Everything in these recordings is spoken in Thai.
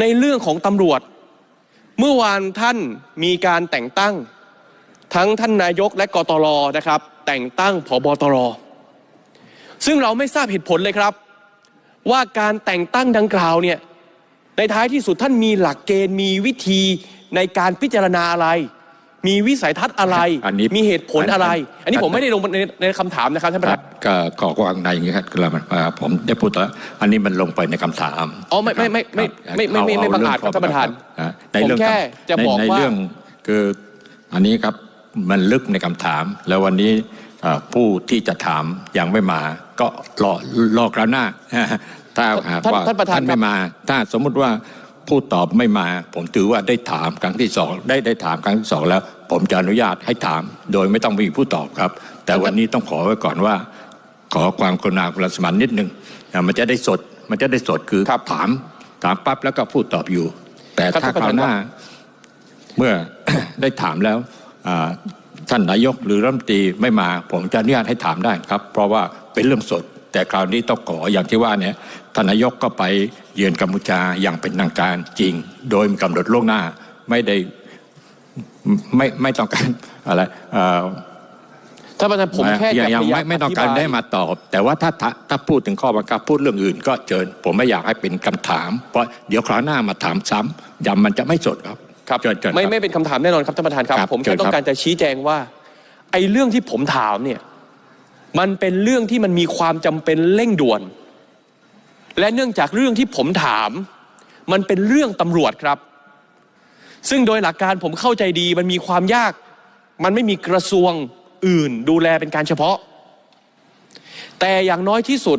ในเรื่องของตำรวจ เมื่อวานท่านมีการแต่งตั้ง ทั้งท่านนายกและกตรนะครับ แต่งตั้งผบตร ซึ่งเราไม่ทราบเหตุผลเลยครับ ว่าการแต่งตั้งดังกล่าวเนี่ยในท้ายที่สุดท่านมีหลักเกณฑ์มีวิธีในการพิจารณาอะไร มีวิสัยทัศน์อะไรนนมีเหตุผลอะไร อันนี้ผมไม่ได้ลงในในคำถามนะครับท่านประธานก็ขอความในอย่างนี้ครับผมได้พูดแล้วอันนี้มันลงไปในคำถามอ๋อไม่ไม่ไม่ไม่ไม่ไม่ไม่ประกาศครับท่านประธานในเรื่องจะบอกว่าในเรื่องคืออันนี้ครับมันลึกในคำถาม แล้ววันนี้ผู้ที่จะถามยังไม่มาก็รอรอกระหน้าถ้าหากว่าท่านไม่มา ถ้าสมมุติว่า ผู้ตอบไม่มา ผมถือว่าได้ถามครั้งที่สองได้ได้ถามครั้งที่สองแล้ว ผมจะอนุญาตให้ถาม โดยไม่ต้องมีผู้ตอบครับ แต่วันนี้ต้องขอไว้ก่อนว่า ขอความกรุณาคุณสมานนิดนึงอะมันจะได้สดมันจะได้สดคือครับถามถามปั๊บแล้วก็พูดตอบอยู่ แต่ครับถ้าท่านประคราธานวหน้า เมื่อได้ถามแล้วอ่าท่านนายกหรือรัฐมนตรีไม่มา ผมจะอนุญาตให้ถามได้ครับ เพราะว่าเป็นเรื่องสด แต่คราวนี้ต้องขออย่างที่ว่าเนี่ยท่านนายกก็ไปเยือนกัมพูชาอย่างเป็นทางการจริง โดยมีกำหนดล่วงหน้าไม่ได้ไม่ไม่ต้องการอะไรเอ่อท่านประธานผมแค่ยัจะงยังพยายาไม่ไม่ต้องการธิบยได้มาตอบ แต่ว่าถ้าถ้าถ้าพูดถึงข้อบังคับพูดเรื่องอื่น ก็เชิญผมไม่อยากให้เป็นคำถาม เพราะเดี๋ยวคราวหน้ามาถามซ้ำย้ำมันจะไม่สดครับครับเชิญเชิญไม่ครับไม่เป็นคำถามแน่นอนครับท่านประธานครับครับผมเชิแค่ญครับต้องการจะชี้แจงว่าไอ้เรื่องที่ผมถามเนี่ย มันเป็นเรื่องที่มันมีความจำเป็นเร่งด่วน และเนื่องจากเรื่องที่ผมถาม มันเป็นเรื่องตำรวจครับ ซึ่งโดยหลักการผมเข้าใจดีมันมีความยาก มันไม่มีกระทรวงอื่นดูแลเป็นการเฉพาะ แต่อย่างน้อยที่สุด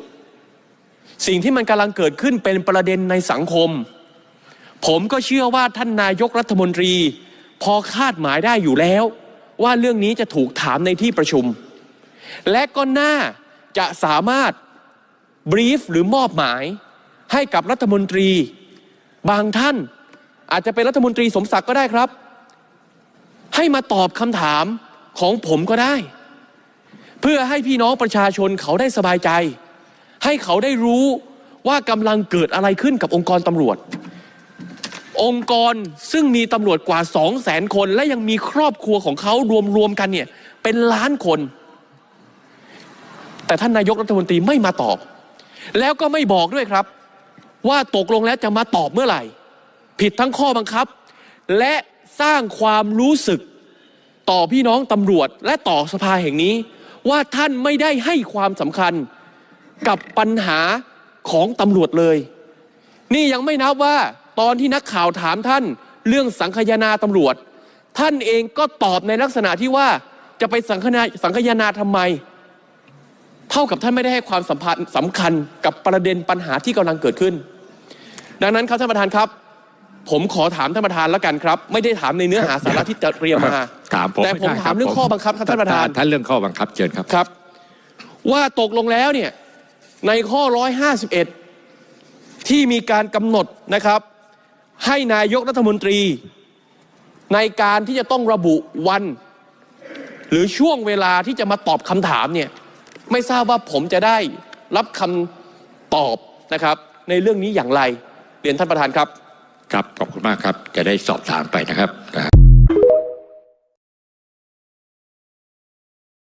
สิ่งที่มันกำลังเกิดขึ้นเป็นประเด็นในสังคม ผมก็เชื่อว่าท่านนายกรัฐมนตรี พอคาดหมายได้อยู่แล้ว ว่าเรื่องนี้จะถูกถามในที่ประชุม และก็น่าจะสามารถบรีฟหรือมอบหมายให้กับรัฐมนตรี บางท่านอาจจะเป็นรัฐมนตรีสมศักดิ์ก็ได้ครับ ให้มาตอบคำถามของผมก็ได้ เพื่อให้พี่น้องประชาชนเขาได้สบายใจ ให้เขาได้รู้ว่ากำลังเกิดอะไรขึ้นกับองค์กรตำรวจ องค์กรซึ่งมีตำรวจกว่า 2 0 0แสนคน และยังมีครอบครัวของเขารวมๆกันเนี่ยเป็นล้านคน แต่ท่านนายกรัฐมนตรีไม่มาตอบ แล้วก็ไม่บอกด้วยครับ ว่าตกลงแล้วจะมาตอบเมื่อไหร่ ผิดทั้งข้อบังคับ และสร้างความรู้สึกต่อพี่น้องตำรวจและต่อสภาแห่งนี้ ว่าท่านไม่ได้ให้ความสำคัญกับปัญหาของตำรวจเลย นี่ยังไม่นับว่าตอนที่นักข่าวถามท่านเรื่องสังคยนาตำรวจ ท่านเองก็ตอบในลักษณะที่ว่าจะไปสังคยนาสังคยนาทำไม เท่ากับท่านไม่ได้ให้ความสัมพันธ์สำคัญกับประเด็นปัญหาที่กำลังเกิดขึ้น ดังนั้นครับท่านประธานครับ ผมขอถามท่านประธานแล้วกันครับ ไม่ได้ถามในเนื้อหาสาระที่จะเตรียมมาถามผมแต่ผมไได้ถามเรื่องข้อบังคับครับท่านประธานท่านเรื่องข้อบังคับเชิญครับครับ ว่าตกลงแล้วเนี่ยในข้อ 151 ที่มีการกำหนดนะครับ ให้นายกรัฐมนตรี ในการที่จะต้องระบุวัน หรือช่วงเวลาที่จะมาตอบคำถามเนี่ย ไม่ทราบว่าผมจะได้รับคำตอบนะครับ ในเรื่องนี้อย่างไรเรียนท่านประธานครับ ครับขอบคุณมากครับ จะได้สอบถามไปนะครับ